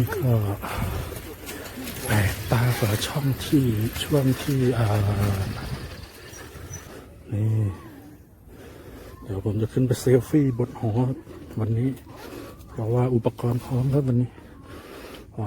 นี่ก็แปลกตากว่าช่องที่ช่วงที่อ่านี่ เดี๋ยวผมจะขึ้นไปเซลฟี่บนหอวันนี้ เพราะว่าอุปกรณ์พร้อมแล้ววันนี้อ๋อ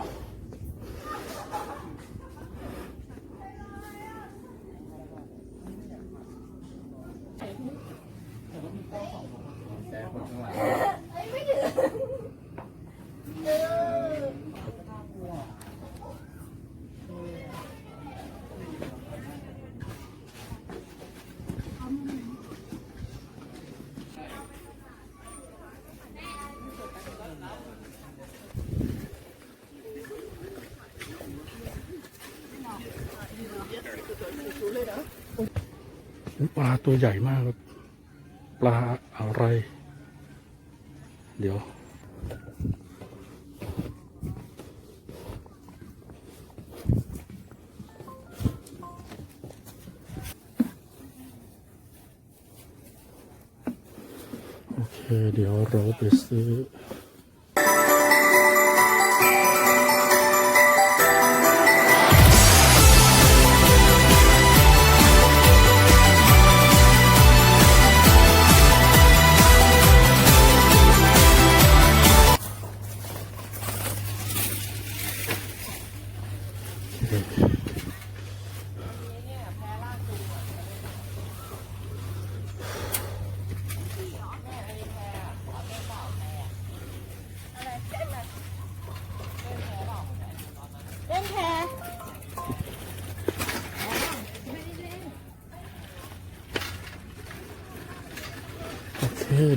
ปลาตัวใหญ่มากครับ ปลาอะไร เดี๋ยว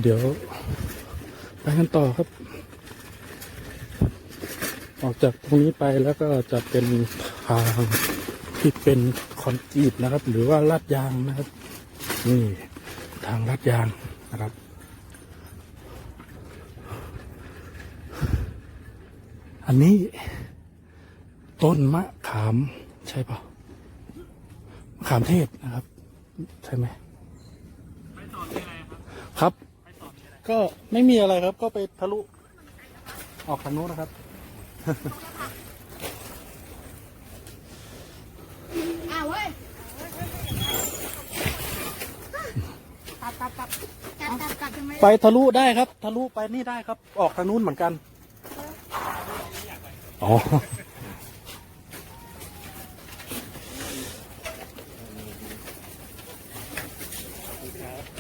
เดี๋ยว ไปกันต่อครับ ออกจากตรงนี้ไปแล้วก็จะเป็นทางที่เป็นคอนกรีตนะครับ หรือว่าลาดยางนะครับ นี่ทางลาดยางนะครับอันนี้ ต้นมะขามใช่ปะมะขามเทศนะครับ ใช่ไหม ครับ ก็ไม่มีอะไรครับ ก็ไปทะลุ ออกทางโน้นนะครับ อ้าวเว้ยตับตับตับตับตับตับทำไมไปทะลุได้ครับ ทะลุไปนี่ได้ครับ ออกทางนู้นเหมือนกัน อ๋อ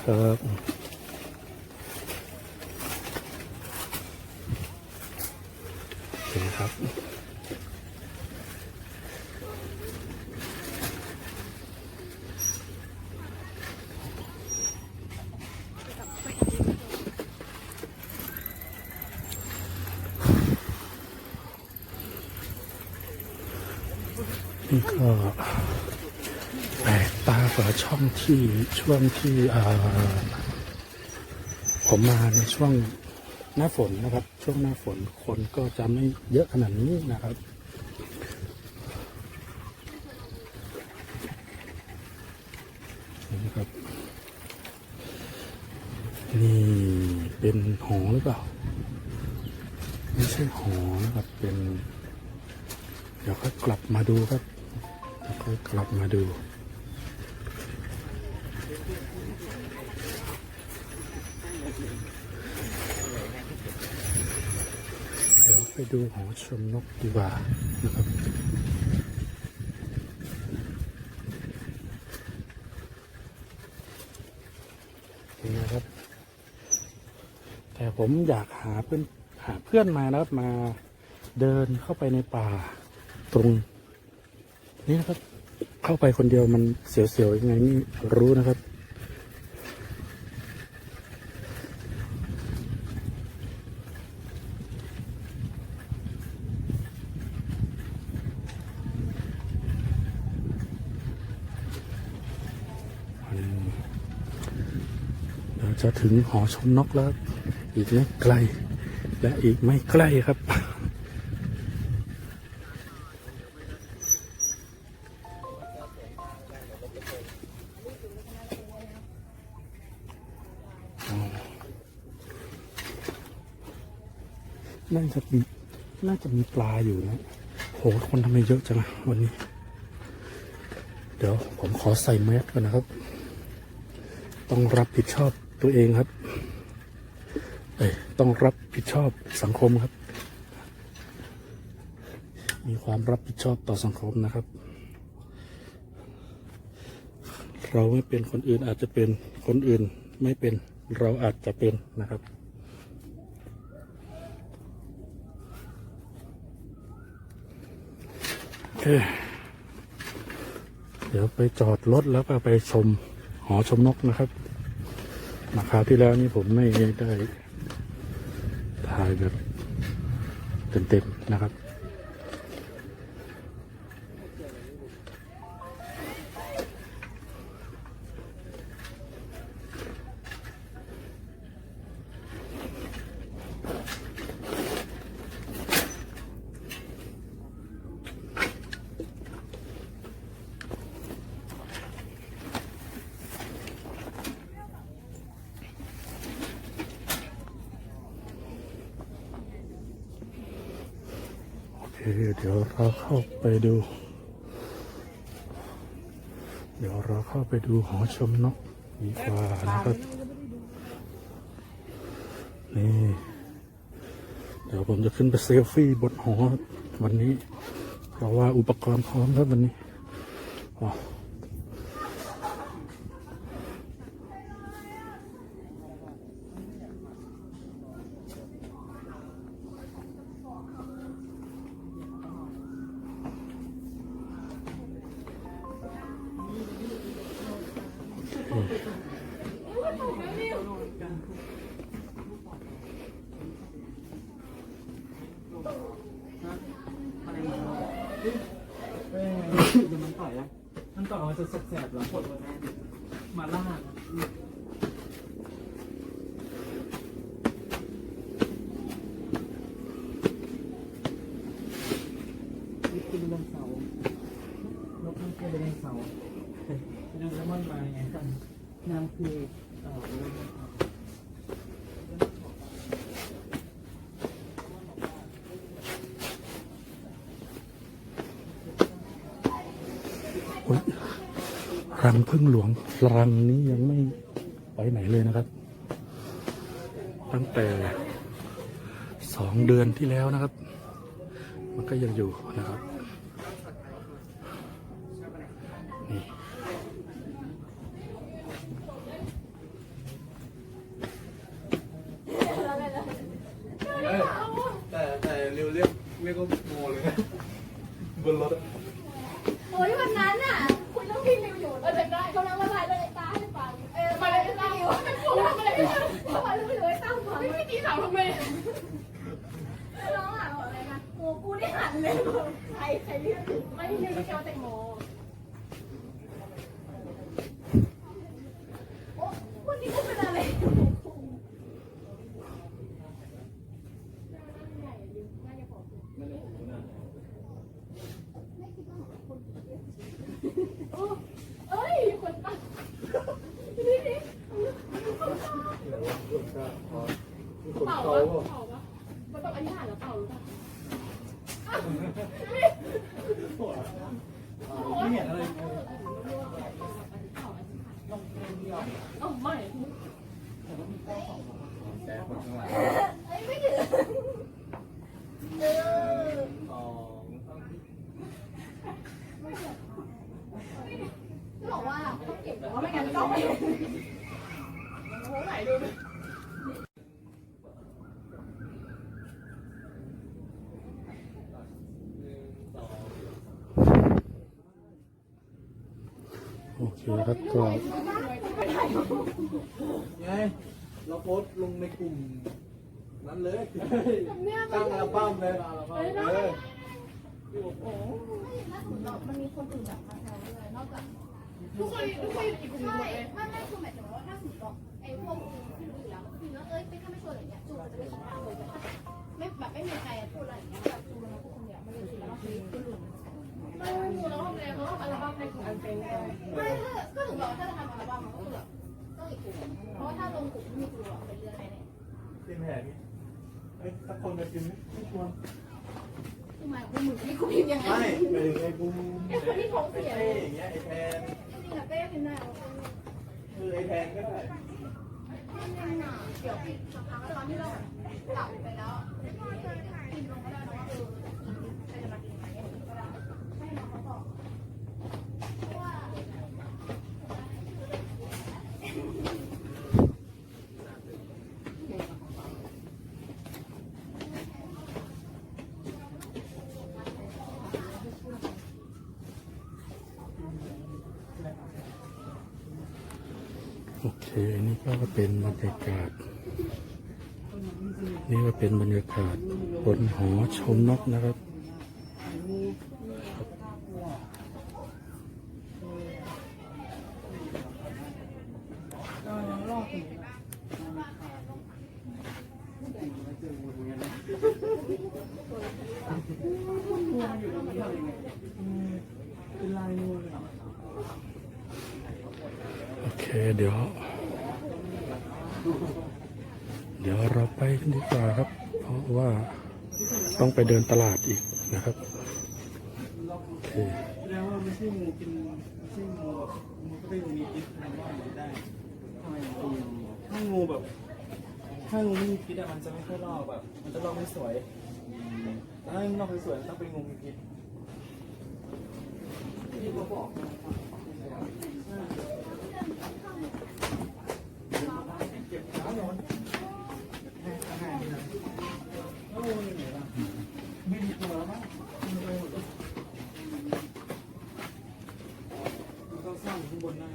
ครับ ครับ นี่ก็แปลกตากว่าช่องที่ช่วงที่ผมมาในช่วง หน้าฝนนะครับ ช่วงหน้าฝนคนก็จะไม่เยอะขนาดนี้นะครับนี่ครับนี่เป็นหอหรือเปล่าไม่ใช่หอนะครับเป็น เดี๋ยวค่อยกลับมาดูครับเดี๋ยวค่อยกลับมาดู เดี๋ยว ไปดูหอชมนกดีกว่านะครับนี่นะครับ แต่ผมอยากหาเพื่อนหาเพื่อนมานะครับมาเดินเข้าไปในป่าตรงนี้นะครับ เข้าไปคนเดียวมันเสียวๆยังไงนี่รู้นะครับ เรา จะถึงหอชมนกแล้ว อีกไม่ไกล และอีกไม่ใกล้ครับน่าจะน่าจะมีปลาอยู่นะ โห คนทำไมเยอะจังวันนี้ เดี๋ยวผมขอใส่แมสก่อนนะครับ ต้องรับผิดชอบ ตัวเองครับเอ้ยต้องรับผิดชอบสังคมครับ มีความรับผิดชอบต่อสังคมนะครับ เราไม่เป็นคนอื่นอาจจะเป็นคนอื่นไม่เป็นเราอาจจะเป็นนะครับเเดี๋ยวไปจอดรถแล้วก็ไปชมหอชมนกนะครับ คราวที่แล้วนี่ผมไม่ได้ถ่ายแบบเต็มๆนะครับ เดี๋ยวเราเข้าไปดู เดี๋ยวเราเข้าไปดูหอชมนกดีกว่านะครับ นี่ เดี๋ยวผมจะขึ้นไปเซลฟี่บนหอวันนี้ เพราะว่าอุปกรณ์พร้อมครับวันนี้ มันต่อยมันจะแสบๆเหรอปวดหัวแน่มาล่านี่คือเรื่องเสาร์นกมันคือเรื่องเสาร์เรื่องแล้วมันมาไงกันน้ำคือเอ่อเรื่องเสาร์ อุ๊ย รังพึ่งหลวงรังนี้ยังไม่ไปไหนเลยนะครับ ตั้งแต่สองเดือนที่แล้วนะครับ มันก็ยังอยู่นะครับนี่แต่แต่เร็วเรียกเรียกว่าโมเลยนะบนรถอะโอ้ยวัน กูได้หันเลย Wow. กลุ่มนั้นเลยเนี่ยมัตั้นงอัลบั้มเลยเออล่าสุดเรามันมีคนอื่นแบบมาแซวด้วยนอกจากทุกคนทุกคนอยู่ในกลุ่มใช่ไม่ไม่คือหมายถึงว่าถ้าสมมติว่าไอ้พวกที่รู้อยู่แล้วก็คือว่าเอ้ยเป็นข้าไม่ชวนอะไรเงี้ยจูมันจะไม่คิดตามเลยแต่ถ้าไม่แบบไม่มีใครพูดอะไรอย่างเงี้ยแบบจูมันมาพูดคนเดียวมันเลยคิดแล้วว่าคือคนอื่นไม่ไม่พูดแล้วทำไงเขาทำอัลบั้มในกลุ่มอันเป็นไม่ก็ถึงบอกว่าถ้าจะทำอัลบั้มมันก็คือแบบ ต้องอีกกลุ่มเพราะว่าถ้าลงกลุ่มไม่มีกลุ่มเป็นเรื่องอะไรเนี่ยทีมแผนนี่เอ้ยสักคนจะกินไหมไม่ควรคือมาของมึงให้กูพิมพ์ยังไงไม่ไปถึงไอ้บูมไอ้คนที่ท้องเสียไอ้อย่างเงี้ยไอ้แทนนี่แหละเต้พิมพ์ได้เอาคือไอ้แทนก็ได้เดี๋ยวสักพักตอนที่เรากลับไปแล้วพิมพ์ลงก็ได้นะว่าเออใครจะมากินไหมก็ได้ให้น้องเขาบอกว่า โอเค นี่ก็เป็นบ รรยากาศ นี่ก็เป็นบรรยากาศบนหอชมนกนะครับ ก็ยังรอดอยู่ตัวมันอยู่ตรงนี้ทำยังไงอืมเป็นลายงูเลยเหรอ โอเค เดี๋ยว เดี๋ยวเราไปกันดีกว่าครับ เพราะว่าต้อง ไปเดินตลาดอีกนะครับโอเคแสดงว่าไม่ใช่งูกินไม่ใช่งูแบบงูก็ได้มีพิษทำว่าอย่างนี้ได้ทำไมถึงถ้างูแบบ ถ้างูไม่มีพิษอะมันจะไม่ค่อยลอกแบบ มันจะลอกไม่สวยถ้าลอกสวยๆต้องเป็นงูมีพิษที่เขาบอกนะเก็บขาหนอนให้อาหารดีนะแล้วงูอยู่ไหนล่ะไม่ดีตัวแล้วมั้งมันไปหมดเลย ก็สร้างข้างบนได้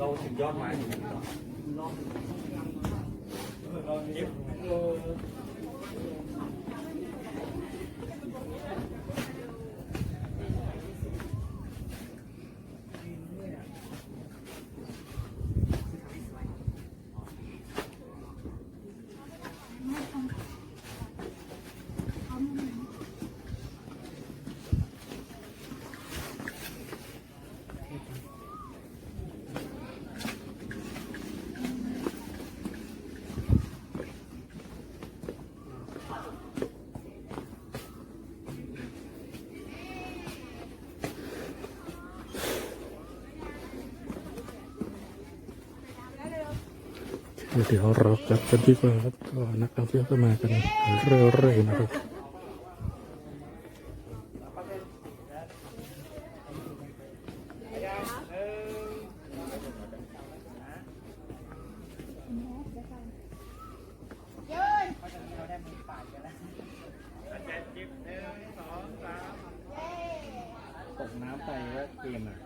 เราถึง ยอดไม้ถึง ลอง เราเย็บ เออ เดี๋ยวเรากลับกันดีกว่าครับก็นักท่องเที่ยวก็มากันเรื่อยๆนะครับ เย้ย ตกน้ำไปก็เกมอะ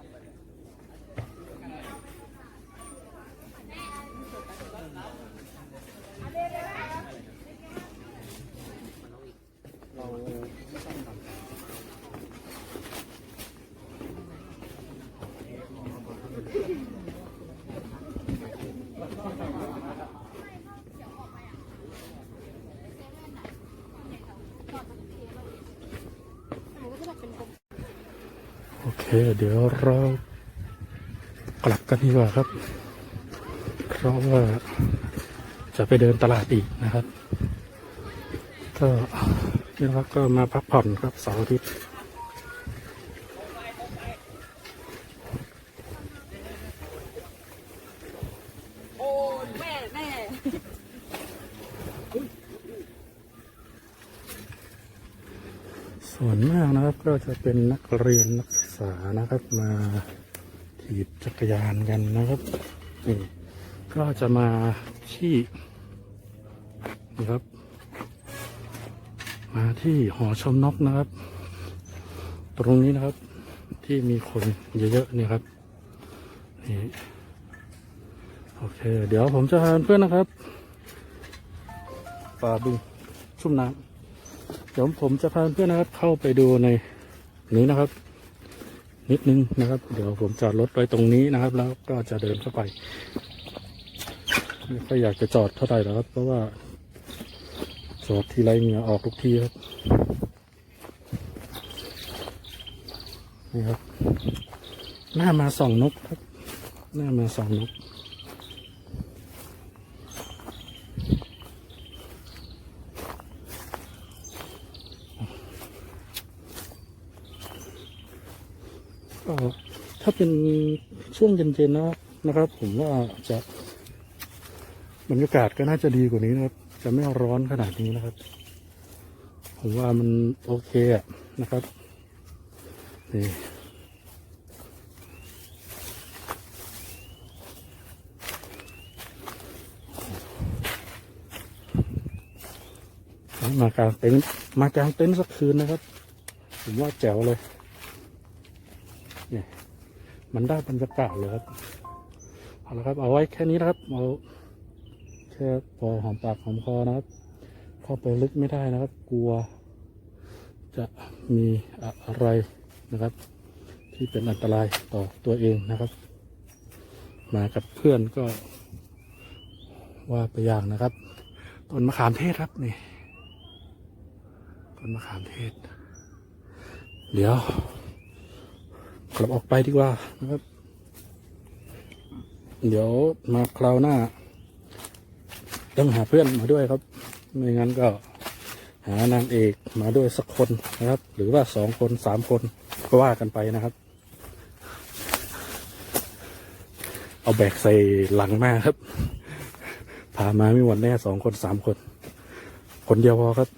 เราไม่ต้องทำ โอ เคเดี๋ยวเรากลับกันดีกว่าครับ เพราะว่าจะไปเดินตลาดอีกนะครับ ก็นี่ครับก็มาพักผ่อนครับเสาร์อาทิตย์โอ้แม่แม่ส่วนมากนะครับก็จะเป็นนักเรียนนัก ษานะครับมาถีบจักรยานกันนะครับนี่ก็จะมาที่นี่ครับ มาที่หอชมนกนะครับ ตรงนี้นะครับที่มีคนเยอะๆนี่ครับนี่โอเค เดี๋ยวผมจะพาเพื่อนนะครับป่าบึงชุ่มน้ำเดี๋ยวผมจะพาเพื่อนนะครับ เข้าไปดูในนี้นะครับ นิดนึงนะครับ เดี๋ยวผมจอดรถไว้ตรงนี้นะครับ แล้วก็จะเดินเข้าไปไม่ค่อยอยากจะจอดเท่าไหร่หรอกครับ เพราะว่าจอดทีไรเหงื่อออกทุกทีครับนี่ครับ หน้ามาสองนกครับ หน้ามาสองนก ถ้า เป็นช่วงเย็นๆนะนะครับ ผมว่าจะบรรยากาศก็น่าจะดีกว่านี้นะครับ จะไม่ร้อนขนาดนี้นะครับ ผมว่ามันโอเคอะนะครับนี่มากางเต็นท์มากางเต็นท์สักคืนนะครับ ผมว่าแจ๋วเลย มันได้บรรยากาศเลยครับเอาละครับ เอาไว้แค่นี้นะครับเอาแค่พอหอมปากหอมคอนะครับ เข้าไปลึกไม่ได้นะครับ กลัว จะมีอะไรนะครับ ที่เป็นอันตรายต่อตัวเองนะครับ มากับเพื่อนก็ ว่าไปอย่างนะครับต้นมะขามเทศครับนี่ต้นมะขามเทศ เดี๋ยว กลับออกไปดีกว่านะครับ เดี๋ยวมาคราวหน้า ต้องหาเพื่อนมาด้วยครับ ไม่งั้นก็หานางเอกมาด้วยสักคนนะครับ หรือว่าสองคนสามคนก็ว่ากันไปนะครับ เอาแบกใส่หลังมาครับ พามาไม่หมดแน่สองคนสามคน คนเดียวพอครับ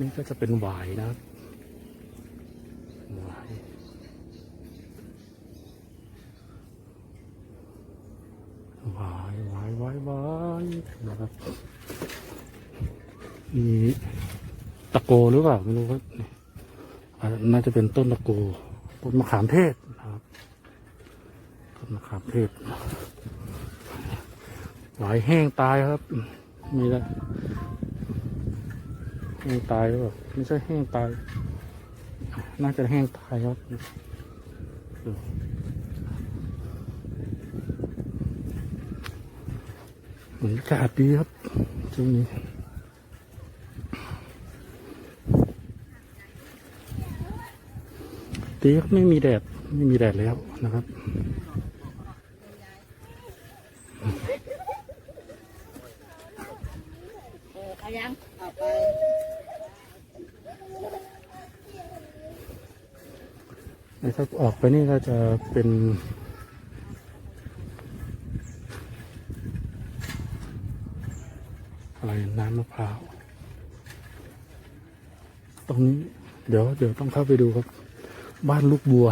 นี่ก็จะเป็นหวายนะครับหวายหวายหวายหวายหวายนะครับมีตะโกหรือเปล่าไม่รู้ครับนี่อ่าน่าจะเป็นต้นตะโกต้นมะขามเทศนะครับต้นมะขามเทศหวายแห้งตายครับมีแล้ว แห้งตายหรือเปล่าไม่ใช่แห้งตาย น่าจะแห้งตายครับบรรยากาศดีครับช่วงนี้ดีครับไม่มีแดด ไม่มีแดดแล้วนะครับ เออเอายังเอาไป นะ ครับออกไปนี่ก็จะเป็นอะไรน้ำมะพร้าวตรงนี้เดี๋ยวเดี๋ยวต้องเข้าไปดูครับ บ้านลูกบัว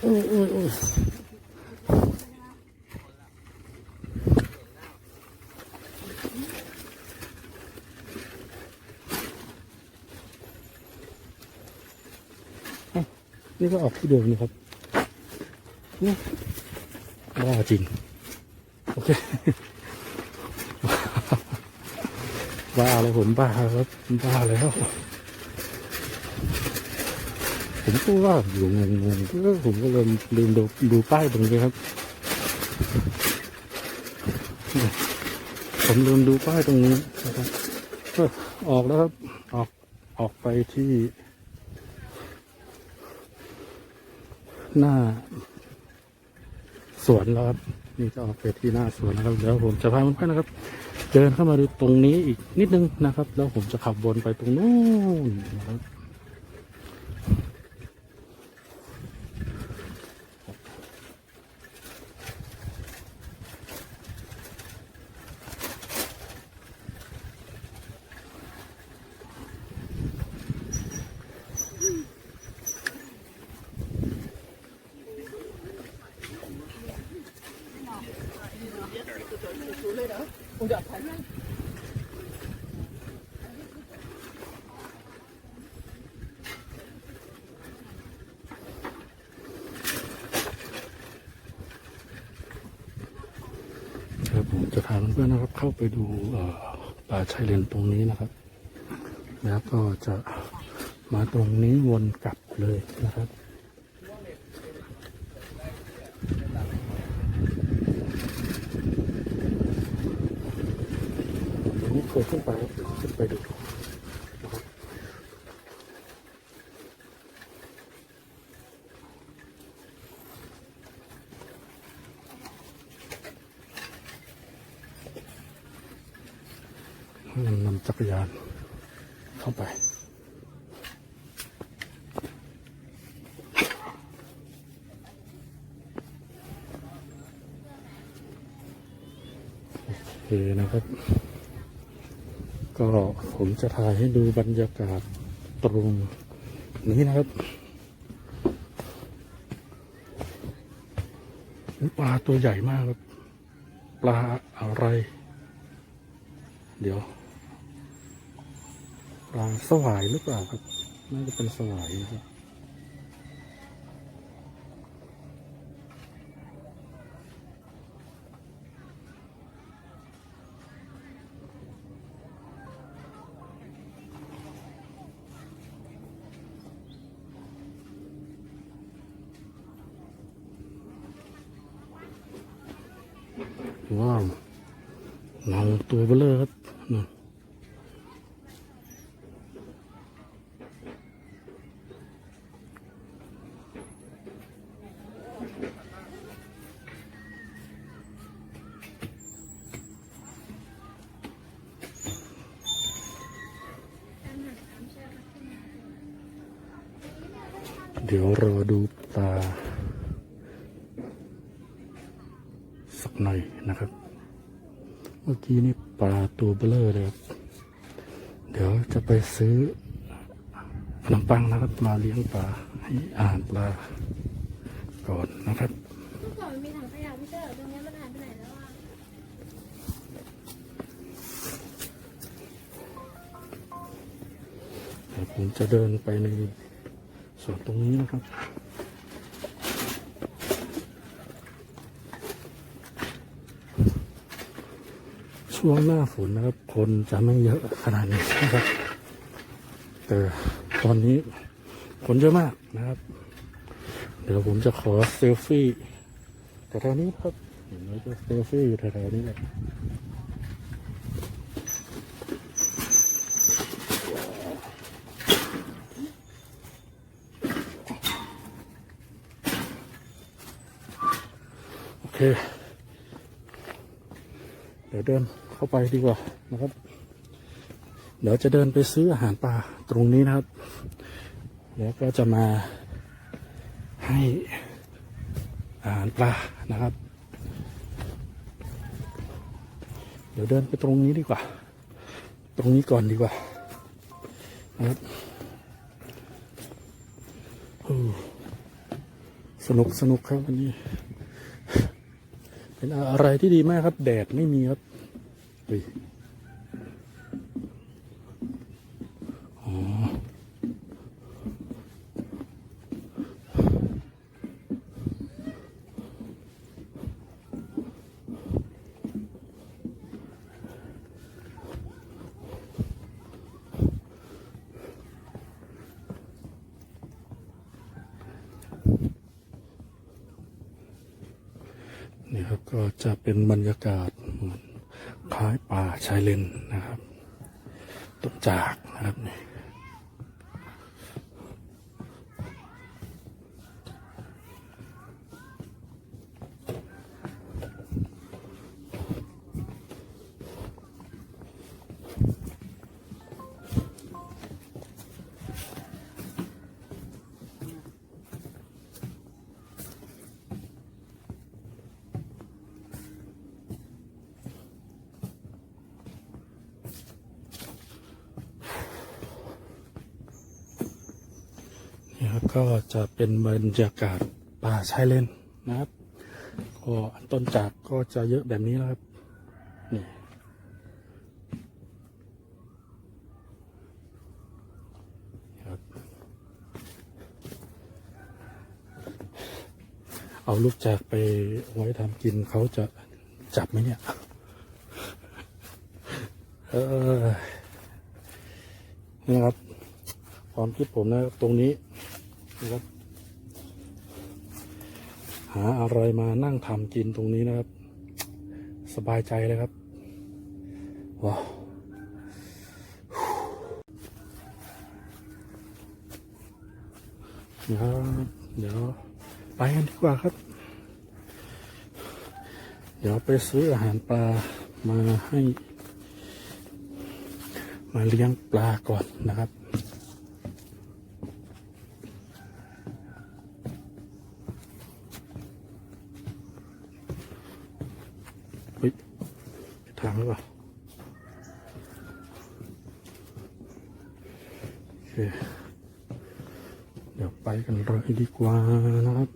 โอ้ยโอ้ยโอ้ยเอ้า นี่ก็ออกที่เดิมนี่ครับนี่บ้าจริง โอเคบ้าเลยผมบ้าครับบ้าแล้ว ผมก็ว่าอยู่งงๆก็ผมก็เลยลืมดูดูป้ายตรงนี้ครับ ผมลืมดูป้ายตรงนี้นะครับออกแล้วครับ ออกออกไปที่ หน้า สวนแล้วครับ นี่จะออกไปที่หน้าสวนนะครับเดี๋ยวผมจะพาเพื่อนๆนะครับ เดินเข้ามาดูตรงนี้อีกนิดนึงนะครับ แล้วผมจะขับวนไปตรงนู้นนะครับ เข้าไปดูป่าชายเลนตรงนี้นะครับ แล้วก็จะมาตรงนี้วนกลับเลยนะครับนี่เคยขึ้นไปขึ้นไปดูนะครับนำจักรยานเข้าไป โอเคนะครับ ก็ผมจะถ่ายให้ดูบรรยากาศตรงนี้นะครับปลาตัวใหญ่มากครับ ปลาอะไร เดี๋ยว สวายหรือเปล่าครับ น่าจะเป็นสวายครับว้าวเงาตัวเบลอครับนู่นเดี๋ยวรอดูปลา สักหน่อยนะครับ เมื่อกี้นี่ปลาตัวเบลอเลยครับ เดี๋ยวจะไปซื้อขนม ปังนะครับ มาเลี้ยงปลาให้อาหารปลาก่อนนะครับเมื่อก่อนมันมีถังขยะพี่เตอร์ตรงนี้มันหายไปไหนแล้วอะเดี๋ยวผมจะเดินไปในส่วนตรงนี้นะครับช่วงหน้าฝนนะครับ คนจะไม่เยอะขนาดนี้นะครับ แต่ ตอนนี้คนเยอะมากนะครับ เดี๋ยวผมจะขอเซลฟี่แต่แถวนี้ครับเห็นไหมจะเซลฟี่อยู่แถวๆนี้แหละโอเค เดี๋ยวเดินเข้าไปดีกว่านะครับ เดี๋ยวจะเดินไปซื้ออาหารปลาตรงนี้นะครับ แล้วก็จะมาให้อาหารปลานะครับ เดี๋ยวเดินไปตรงนี้ดีกว่า ตรงนี้ก่อนดีกว่านะครับสนุกสนุกครับวันนี้ เป็นอะไรที่ดีมากครับ แดดไม่มีครับ นี่ครับก็จะเป็นบรรยากาศเหมือนคล้ายป่าชายเลนนะครับต้นจากนะครับนี่ เป็นบรรยากาศป่าชายเลนนะครับ ก็ต้นจากก็จะเยอะแบบนี้แล้วครับ นี่ครับ เอาลูกจากไปไว้ทำกินเขาจะจับไหมเนี่ย เออนี่ครับ ความคิดผมนะตรงนี้นะครับ หาอะไรมานั่งทำกินตรงนี้นะครับ สบายใจเลยครับ ว้าวเดี๋ยวเดี๋ยวไปกันดีกว่าครับ เดี๋ยวไปซื้ออาหารปลามาให้ มาเลี้ยงปลาก่อนนะครับ เฮ้ยผิด ทางหรือเปล่าเดี๋ยวไปกันเลยดีกว่านะครับ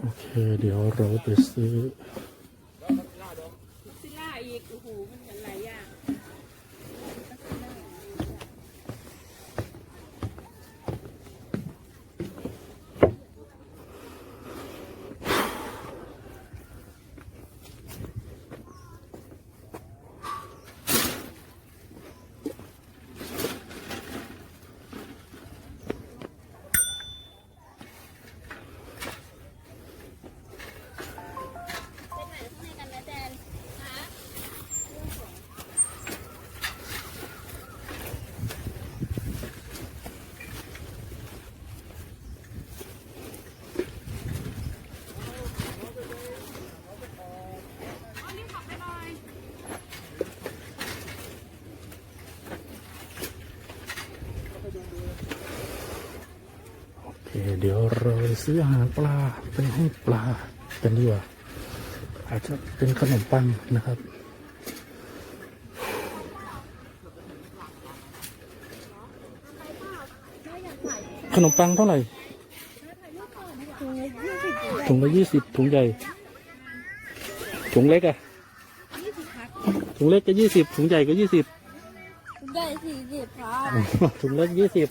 โอเค เราไปซื้อซิล่าอีกโอ้โหมันเป็นหลายอย่ เคเดี๋ยวเราไปซื้ออาหารปลาไปให้ปลากันดีกว่า อาจจะเป็นขนมปังนะครับขนมปังเท่าไหร่ ถุงละยี่สิบถุงใหญ่ ถุงเล็กอะถุงเล็กก็ยี่สิบถุงใหญ่ก็ยี่สิบได้สี่สิบครับถุงเล็กยี่สิบ